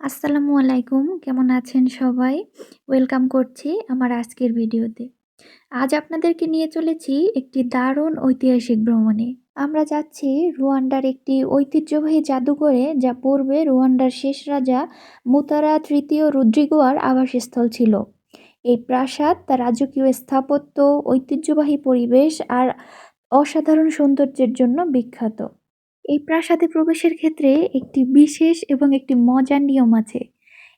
আসসালামু আলাইকুম, কেমন আছেন সবাই? ওয়েলকাম করছি আমার আজকের ভিডিওতে। আজ আপনাদেরকে নিয়ে চলেছি একটি দারুণ ঐতিহাসিক ভ্রমণে। আমরা যাচ্ছি রুয়ান্ডার একটি ঐতিহ্যবাহী জাদুঘরে যা পূর্বে রুয়ান্ডার শেষ রাজা মুতারা তৃতীয় রুদ্রিগোয়ার আবাসস্থল ছিল। এই প্রাসাদ, তার রাজকীয় স্থাপত্য, ঐতিহ্যবাহী পরিবেশ আর অসাধারণ সৌন্দর্যের জন্য বিখ্যাত। এই প্রাসাদে প্রবেশের ক্ষেত্রে একটি বিশেষ এবং একটি মজার নিয়ম আছে।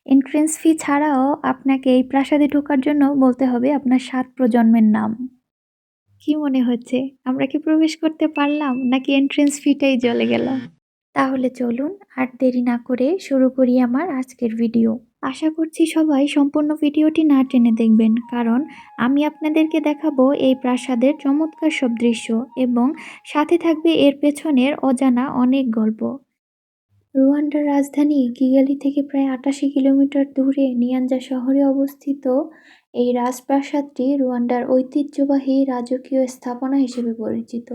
এন্ট্রেন্স ফি ছাড়াও আপনাকে এই প্রাসাদে ঢোকার জন্য বলতে হবে আপনার সাত প্রজন্মের নাম। কি মনে হচ্ছে? আমরা কি প্রবেশ করতে পারলাম? নাকি এন্ট্রেন্স ফিটাই চলে গেল? তাহলে চলুন আর দেরি না করে শুরু করি আমার আজকের ভিডিও আশা করছি সবাই সম্পূর্ণ ভিডিওটি না টেনে দেখবেন, কারণ আমি আপনাদেরকে দেখাবো এই প্রাসাদের চমৎকার সব দৃশ্য এবং সাথে থাকবে এর পেছনের অজানা অনেক গল্প। রুয়ান্ডার রাজধানী কিগালি থেকে প্রায় আটাশি কিলোমিটার দূরে নিয়াঞ্জা শহরে অবস্থিত এই রাজপ্রাসাদটি রুয়ান্ডার ঐতিহ্যবাহী রাজকীয় স্থাপনা হিসেবে পরিচিত।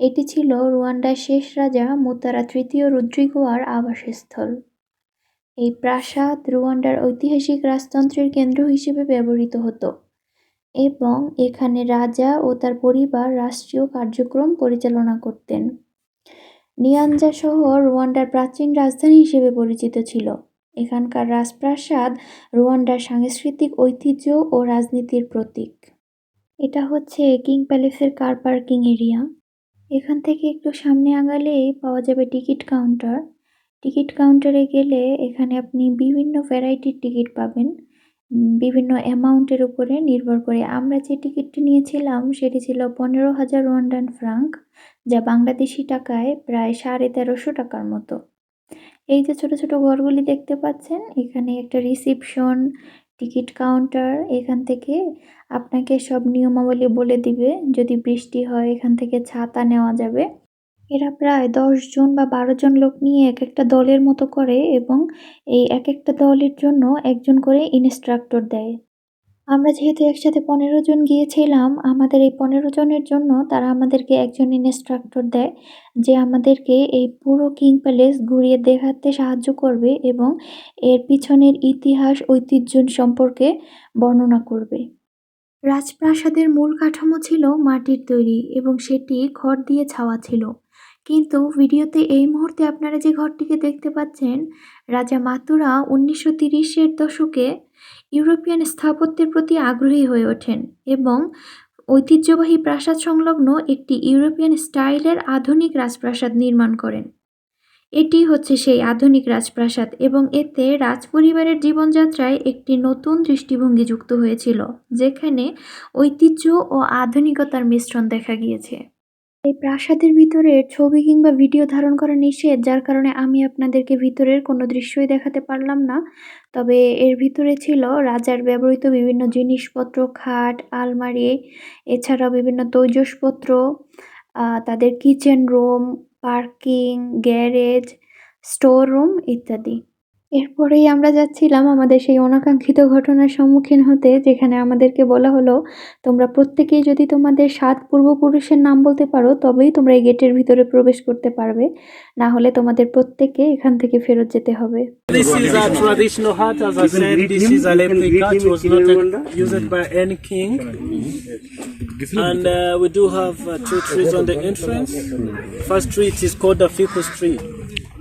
এটি ছিল রুয়ান্ডার শেষ রাজা মুতারা তৃতীয় রুদ্রিগোয়ার আবাসস্থল। এই প্রাসাদ রুয়ান্ডার ঐতিহাসিক রাজতন্ত্রের কেন্দ্র হিসেবে ব্যবহৃত হতো এবং এখানে রাজা ও তার পরিবার রাষ্ট্রীয় কার্যক্রম পরিচালনা করতেন। নিয়াঞ্জা শহর রুয়ান্ডার প্রাচীন রাজধানী হিসেবে পরিচিত ছিল। এখানকার রাজপ্রাসাদ রুয়ান্ডার সাংস্কৃতিক ঐতিহ্য ও রাজনীতির প্রতীক। এটা হচ্ছে কিং প্যালেসের কার পার্কিং এরিয়া। এখান থেকে একটু সামনে আগালেই পাওয়া যাবে টিকিট কাউন্টার। টিকিট কাউন্টারে গেলে এখানে আপনি বিভিন্ন ভ্যারাইটির টিকিট পাবেন বিভিন্ন অ্যামাউন্টের উপরে নির্ভর করে। আমরা যে টিকিটটি নিয়েছিলাম সেটি ছিল পনেরো হাজার ওয়ান্ডান ফ্রাঙ্ক, যা বাংলাদেশি টাকায় প্রায় সাড়ে তেরোশো টাকার মতো। এই যে ছোট ছোট ঘরগুলি দেখতে পাচ্ছেন, এখানে একটা রিসিপশন, টিকিট কাউন্টার, এখান থেকে আপনাকে সব নিয়মাবলী বলে দিবে। যদি বৃষ্টি হয়, এখান থেকে ছাতা নেওয়া যাবে। এরা প্রায় দশ জন বা বারো জন লোক নিয়ে এক একটা দলের মতো করে এবং এই এক একটা দলের জন্য একজন করে ইনস্ট্রাক্টর দেয়। আমরা যেহেতু একসাথে পনেরো জন গিয়েছিলাম, আমাদের এই পনেরো জনের জন্য তারা আমাদেরকে একজন ইনস্ট্রাক্টর দেয়, যে আমাদেরকে এই পুরো কিং প্যালেস ঘুরিয়ে দেখাতে সাহায্য করবে এবং এর পিছনের ইতিহাস, ঐতিহ্য সম্পর্কে বর্ণনা করবে। রাজপ্রাসাদের মূল কাঠামো ছিল মাটির তৈরি এবং সেটি খড় দিয়ে ছাওয়া ছিল। কিন্তু ভিডিওতে এই মুহূর্তে আপনারা যে ঘরটিকে দেখতে পাচ্ছেন, রাজা মাতুরা উনিশশো তিরিশের দশকে ইউরোপিয়ান স্থাপত্যের প্রতি আগ্রহী হয়ে ওঠেন এবং ঐতিহ্যবাহী প্রাসাদ সংলগ্ন একটি ইউরোপিয়ান স্টাইলের আধুনিক রাজপ্রাসাদ নির্মাণ করেন। এটি হচ্ছে সেই আধুনিক রাজপ্রাসাদ এবং এতে রাজপরিবারের জীবনযাত্রায় একটি নতুন দৃষ্টিভঙ্গি যুক্ত হয়েছিল, যেখানে ঐতিহ্য ও আধুনিকতার মিশ্রণ দেখা গিয়েছে। এই প্রাসাদের ভিতরের ছবি কিংবা ভিডিও ধারণ করা নিষেধ, যার কারণে আমি আপনাদেরকে ভিতরের কোনো দৃশ্যই দেখাতে পারলাম না। তবে এর ভিতরে ছিল রাজার ব্যবহৃত বিভিন্ন জিনিসপত্র, খাট, আলমারি, এছাড়াও বিভিন্ন তৈজসপত্র তাদের kitchen room parking garage store room ইত্যাদি। এরপরেই আমরা যাচ্ছিলাম আমাদের সেই অনাকাঙ্ক্ষিত ঘটনার সম্মুখীন হতে, যেখানে আমাদেরকে বলা হলো, তোমরা প্রত্যেকেই যদি তোমাদের সাত পূর্বপুরুষের নাম বলতে পারো, তবেই তোমরা এই গেটের ভিতরে প্রবেশ করতে পারবে। না হলে তোমাদের প্রত্যেকে এখান থেকে ফেরত যেতে হবে।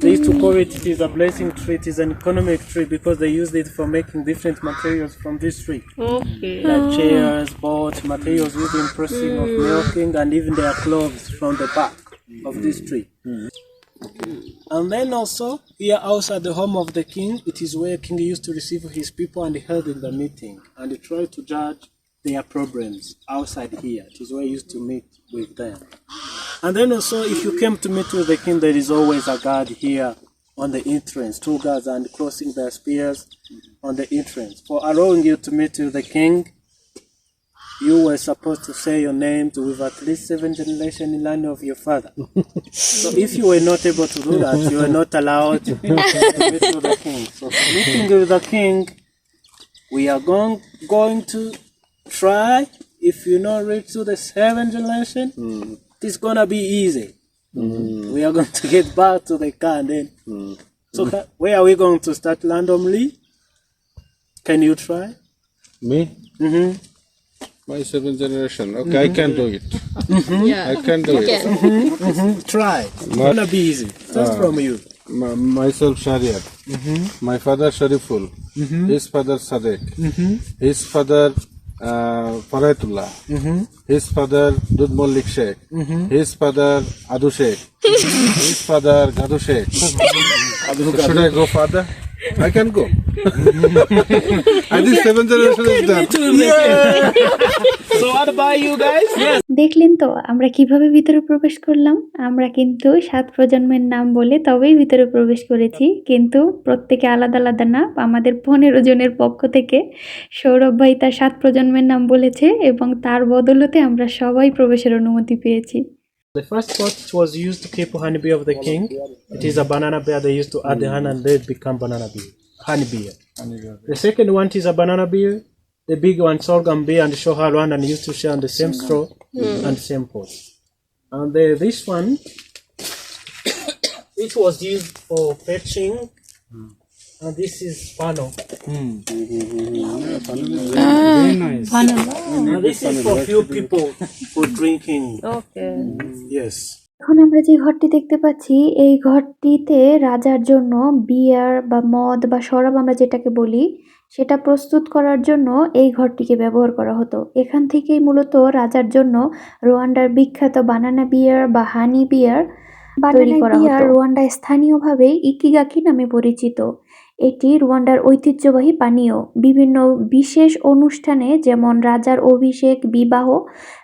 They used to call it, it is a blessing tree. It is an economic tree because they used it for making different materials from this tree. Okay. Like ah. chairs, boards, materials used in processing of mm. milking, and even their clothes from the bark of this tree. Mm. And then also, here outside the home of the king, it is where king used to receive his people and held in the meeting and try to judge their problems outside here. It is where he used to meet with them. And then also, if you came to meet with the king, there is always a guard here on the entrance, two guards and crossing their spears on the entrance. For allowing you to meet with the king, you were supposed to say your name to with at least seven generations in line of your father. so if you were not able to do that, you were not allowed to meet with the king. So meeting with the king, we are going going to try. If you not reach to the seven generation, hmm. It's gonna be easy. We are going to get back to the car and then So, mm-hmm. ca- where are we going to start randomly? Can you try? Me? Mm-hmm. My seventh generation. Okay, I can do it. Yeah. I can do it. Mm-hmm. Try. It's gonna be easy. Just ah. from you. My, myself Shariat. My father Shariful. His father Sadek. His father uh, Farayatullah. His father Dud Mollik Sheikh. His father Adu Sheikh. His father Gadu Sheikh. Should I go father? I can go. I think seven generation is done. দেখলেন তো আমরা কীভাবে ভিতরে প্রবেশ করলাম? আমরা কিন্তু সাত প্রজন্মের নাম বলে তবেই ভিতরে প্রবেশ করেছি। কিন্তু প্রত্যেকে আলাদা আলাদা না আমাদের পনেরো জনের পক্ষ থেকে সৌরভ ভাই তার সাত প্রজন্মের নাম বলেছে এবং তার বদলতে আমরা সবাই প্রবেশের অনুমতি পেয়েছি। The first pot was used to keep honeybee of the king. It is a banana beer. They used to add the honey and they become banana beer. Honey beer. The second one is a banana beer. The big one, sorghum beer and shoha Rwanda and used to share on the same straw hmm. and same pot. And the, this one, it was used for fetching. Hmm. And this is pano. And this is for few people for drinking. Okay. Yes. এখন আমরা যে ঘরটি দেখতে পাচ্ছি এই ঘরটিতে রাজার জন্য বিয়ার বা মদ বা শরাব আমরা যেটাকে বলি সেটা প্রস্তুত করার জন্য এই ঘরটিকে ব্যবহার করা হতো এখান থেকেই মূলত রাজার জন্য রোয়ান্ডার বিখ্যাত বানানা বিয়ার বা হানি বিয়ার তৈরি করা হতো রোয়ান্ডা স্থানীয়ভাবে ইকিগাকি নামে পরিচিত এটি রুয়ান্ডার ঐতিহ্যবাহী পানীয়। বিভিন্ন বিশেষ অনুষ্ঠানে যেমন রাজার অভিষেক, বিবাহ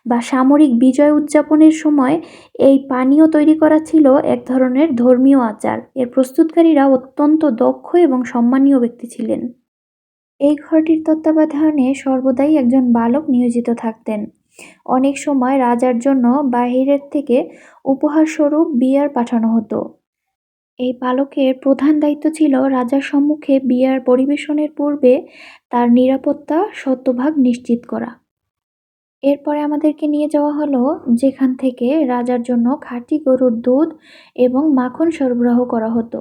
বা সামরিক বিজয় উদযাপনের সময় এই পানীয় তৈরি করা ছিল এক ধরনের ধর্মীয় আচার। এর প্রস্তুতকারীরা অত্যন্ত দক্ষ এবং সম্মানীয় ব্যক্তি ছিলেন। এই ঘরটির তত্ত্বাবধানে সর্বদাই একজন বালক নিয়োজিত থাকতেন। অনেক সময় রাজার জন্য বাহিরের থেকে উপহারস্বরূপ বিয়ার পাঠানো হতো। এই বালকের প্রধান দায়িত্ব ছিল রাজার সম্মুখে বিয়ার পরিবেশনের পূর্বে তার নিরাপত্তা শতভাগ নিশ্চিত করা। এরপরে আমাদেরকে নিয়ে যাওয়া হলো যেখান থেকে রাজার জন্য খাঁটি গরুর দুধ এবং মাখন সরবরাহ করা হতো।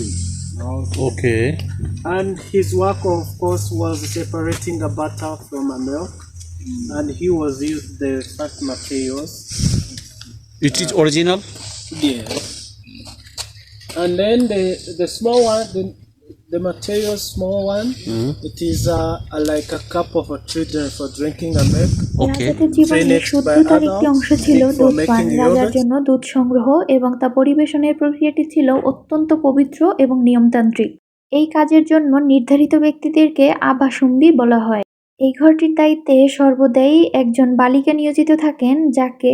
And. Okay. And his work, of course, was separating the butter from a milk. And he was used the first materials. It is original. Yes. And then the the small one, the, the material small one, mm-hmm. it is uh, a, like a cup of a children for drinking a milk. Okay. জীবনের শুদ্ধতার একটি অংশ ছিল দুধ পান রাজার জন্য দুধ সংগ্রহ এবং তা পরিবেশনের প্রক্রিয়াটি ছিল অত্যন্ত পবিত্র এবং নিয়মতান্ত্রিক এই কাজের জন্য নির্ধারিত ব্যক্তিদেরকে আবাসুম্বী বলা হয় এই ঘরটির দায়িত্বে সর্বদাই একজন বালিকা নিয়োজিত থাকেন যাকে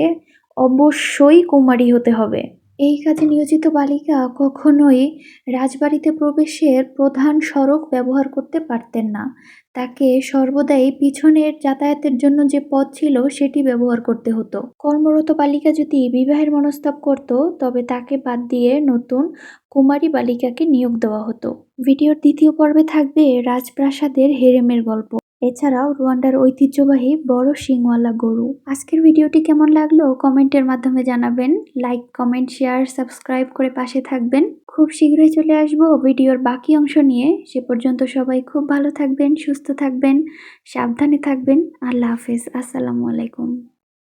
অবশ্যই কুমারী হতে হবে এই কাজে নিয়োজিত বালিকা কখনোই রাজবাড়িতে প্রবেশের প্রধান সড়ক ব্যবহার করতে পারতেন না। তাকে সর্বদাই পিছনের যাতায়াতের জন্য যে পথ ছিল, সেটি ব্যবহার করতে হতো। কর্মরত বালিকা যদি বিবাহের মনস্তাব করত, তবে তাকে বাদ দিয়ে নতুন কুমারী বালিকাকে নিয়োগ দেওয়া হতো। ভিডিওর দ্বিতীয় পর্বে থাকবে রাজপ্রাসাদের হেরেমের গল্প। এছাড়াও রুয়ান্ডার ঐতিহ্যবাহী বড় শিংওয়ালা গরু। আজকের ভিডিওটি কেমন লাগল কমেন্টের মাধ্যমে জানাবেন। লাইক, কমেন্ট, শেয়ার, সাবস্ক্রাইব করে পাশে থাকবেন। খুব শীঘ্রই চলে আসব ভিডিওর বাকি অংশ নিয়ে। সে পর্যন্ত সবাই খুব ভালো থাকবেন, সুস্থ থাকবেন, সাবধানে থাকবেন। আল্লাহ হাফেজ। আসসালামু আলাইকুম।